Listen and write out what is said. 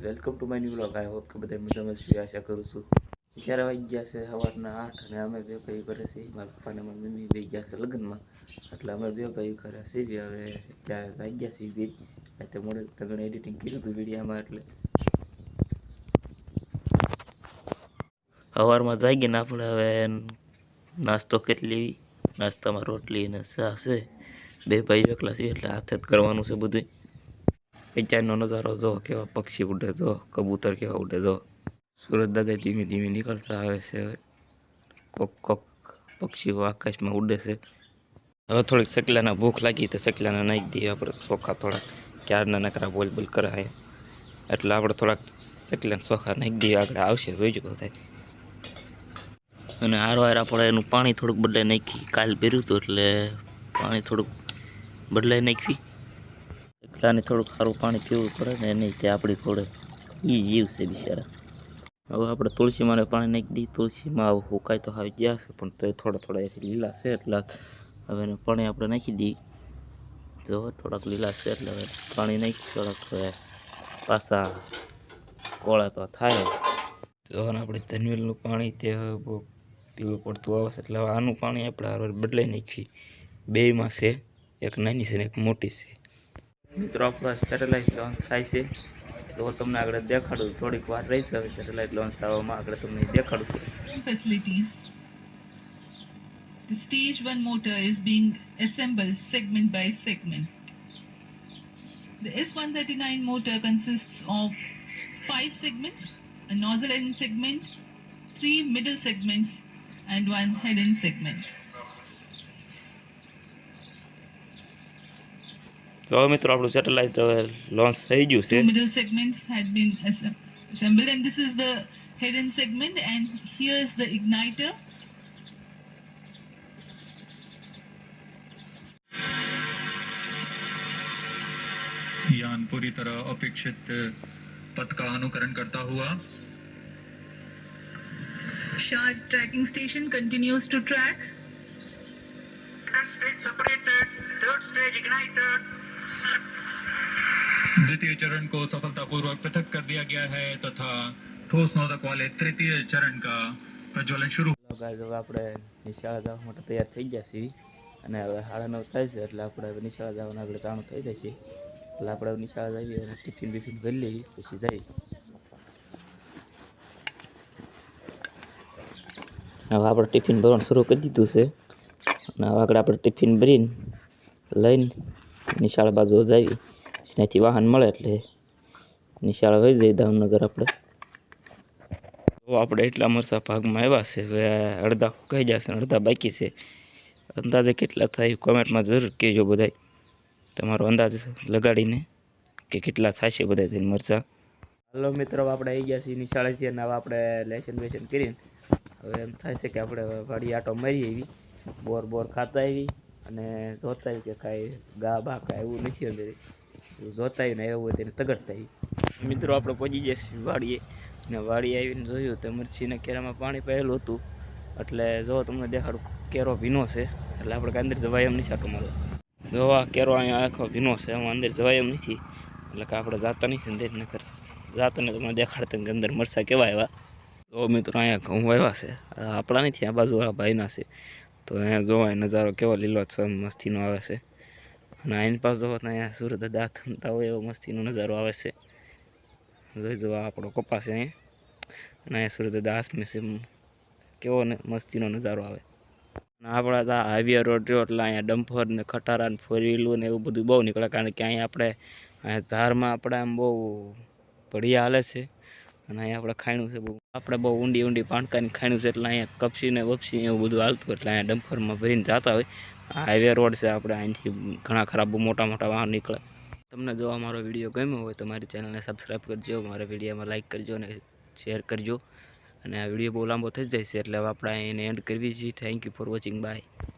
Welcome to my new blog I hope કે બધા મજામાં છે. આશા કરું છું અત્યારે વાગી ગયા છે? સવારના આઠ અને અમે બે ભાઈ ઘરે છે મારા પપ્પા અને મારી મમ્મી બે ગયા છે લગ્નમાં. એટલે અમે બે ભાઈ ઘરે સીવી હવે ત્યાં વાગી ગયા છીએ બે. એટલે મોડે તગડે એડિટિંગ કર્યું હતું વિડીયામાં એટલે. સવારમાં જાગીને આપણે હવે નાસ્તો કરી લેવી. નાસ્તામાં રોટલી અને ચા છે. બે ભાઈ એકલા છીએ, એટલે હાથે જ કરવાનું છે બધું અત્યારનો નજારો જો કેવા પક્ષી ઉડે જો, કબૂતર કેવા ઉડે જો. સુરત દાદા ધીમે ધીમે નીકળતા આવે છે. કોક કોક પક્ષીઓ આકાશમાં ઉડે છે. હવે થોડીક સકલાના ભૂખ લાગી તો સકલાના નાખી દઈએ આપણે ચોખા થોડાક. ક્યારના નકરા બોલ બોલ કરે એટલે આપણે થોડાક સકલાના ચોખા નાખી દઈએ, આગળ આવશે, જોઈજો બધા અને હારો હાર આપણે એનું પાણી થોડુંક બદલાઈ નાખી કાલ પહેર્યું હતું એટલે પાણી થોડુંક બદલાઈ નાખી એકલાને થોડુંક સારું પાણી પીવું પડે ને નહીં તે આપણી થોડે એ જીવ છે બિચારા. હવે આપણે તુલસીમાં પાણી નાખી દઈએ, તુલસીમાં આવું હુકાય તો આવી ગયા છે, પણ તો થોડા થોડા એથી લીલા છે એટલે હવે એને પાણી આપણે નાખી દઈએ. જો થોડાક લીલા છે એટલે હવે પાણી નાખી, થોડાક પાછા કોળા તો થાય. હવે આપણે ધનવેલનું પાણી તે બહુ પીવું પડતું આવે છે, એટલે આનું પાણી આપણે બદલાઈ નાખીએ. બેયમાં છે, એક નાની છે ને એક મોટી છે. મિત્રો આપણા સેટેલાઇટ લોન્ચ થાય છે તો તમને આગળ દેખાડું થોડીક વાર રહી છે સેટેલાઇટ લોન્ચ થવામાં આગળ તમને દેખાડું. The stage 1 motor is being assembled segment by segment. The S139 motor consists of five segments, a nozzle end segment, three middle segments, and one head end segment. તો હવે મિત્રો આપણું સેટેલાઇટ હવે launch થઈ ગયું છે Two middle segments had been asem- assembled, and this is the head end segment, and here is the igniter. यान पूरी तरह अपेक्षित पथ का अनुकरण करता हुआ Shard tracking station continues to track. Second stage separated, third stage ignited. द्वितीय चरण को सफलतापूर्वक पृथक कर दिया गया है तथा ठोस नोदक वाले तृतीय चरण का प्रज्वलन शुरू ચાલો guys, હવે આપણે નિશાળા જવા માટે તૈયાર થઈ ગયા છીએ અને હવે સાડા નવ થાય છે એટલે આપણે હવે નિશાળા જવાનું આગળ કામ થઈ જશે એટલે આપણે હવે નિશાળા જઈએ અને ટિફિન બિફિન કરી લઈએ પછી જઈએ હવે આપણે ટિફિન ભરવાનું શરૂ કરી દીધું છે અને હવે આગળ આપણે ટિફિન ભરીને લઈને નિશાળ બાજુ જઈએ પછી ત્યાંથી વાહન મળે એટલે નિશાળ વહી જઈએ દામનગર આપણે. તો આપણે એટલા મરસા ભાગમાં આવ્યા છે. હવે અડધા કહી જશે અડધા બાકી છે. અંદાજે કેટલા થાય કોમેન્ટમાં જરૂર કહેજો બધાય. તમારો અંદાજ લગાડીને કે કેટલા થશે બધા થઈને મરચાં હલો મિત્રો આપણે આવી ગયા છીએ નિશાળેથી અને આપણે લેસન વેસન કરીને. હવે એમ થાય છે કે આપણે વાડી આટો મારી આવી, બોર બોર ખાતા આવી. અને જોતા કે કાંઈ ગા બા કાંઈ એવું નથી અંદર. એવું જોતા ને એવું હોય તેને તગડતા મિત્રો, આપણે પહોંચી છીએ વાડીએ. ને વાડી આવીને જોયું તો મરચીના કેરામાં પાણી પહેલું હતું. એટલે જો તમને દેખાડું, કેરો ભીનો છે. એટલે આપણે કાંઈ અંદર જવાય એમ નથી આટો મારો. જો આ કેરો અહીંયા આખો ભીનો છે એમાં અંદર જવાય એમ નથી. એટલે કે આપણે જાતા નથી અંદર, નકર જાતા ને તમને દેખાડતા કે અંદર મરસા કેવા આવ્યા. તો મિત્રો, અહીંયા ઘઉં આવ્યા છે. આ આપણા નથી, આ બાજુવાળા ભાઈના છે. તો અહીંયા જોવાય નજારો કેવો લીલોછમ મસ્તીનો આવે છે. અને આઈન પાસ જોવો અહીંયા સુરત દાંત થતા હોય એવો મસ્તીનો નજારો આવે છે. જોઈ જુઓ આપણો કપાસ અહીંયા. અને અહીંયા સુરત દાંત મેં કેવો ને મસ્તીનો નજારો આવે. આપણા ત્યાં હાઈવે રોડ રહ્યો એટલે અહીંયા ડમ્ફર ને ખટારા ને ફોર ને એવું બધું બહુ નીકળે. કારણ કે અહીંયા આપણે, અહીંયા ધારમાં આપણે આમ બહુ ભળિયા હાલે છે. અને અહીંયા આપણે ખાણું છે બહુ. આપણે બહુ ઊંડી ઊંડી પાણકાની ખાણું છે એટલે અહીંયા કપસી ને વપસી એવું બધું હાલતું એટલે અહીંયા ડમ્ફરમાં ભરીને જતા હોય. હાઈવે રોડ છે, આપણે અહીંથી ઘણા ખરાબ મોટા મોટા વાહન નીકળે. તમને જો અમારો વીડિયો ગમ્યો હોય તો મારી ચેનલને સબસ્ક્રાઈબ કરજો, મારા વિડીયોમાં લાઇક કરજો અને શેર કરજો. અને આ વીડિયો બહુ લાંબો થઈ જાય છે એટલે આપણે એને એન્ડ કરવી છીએ thank you for watching bye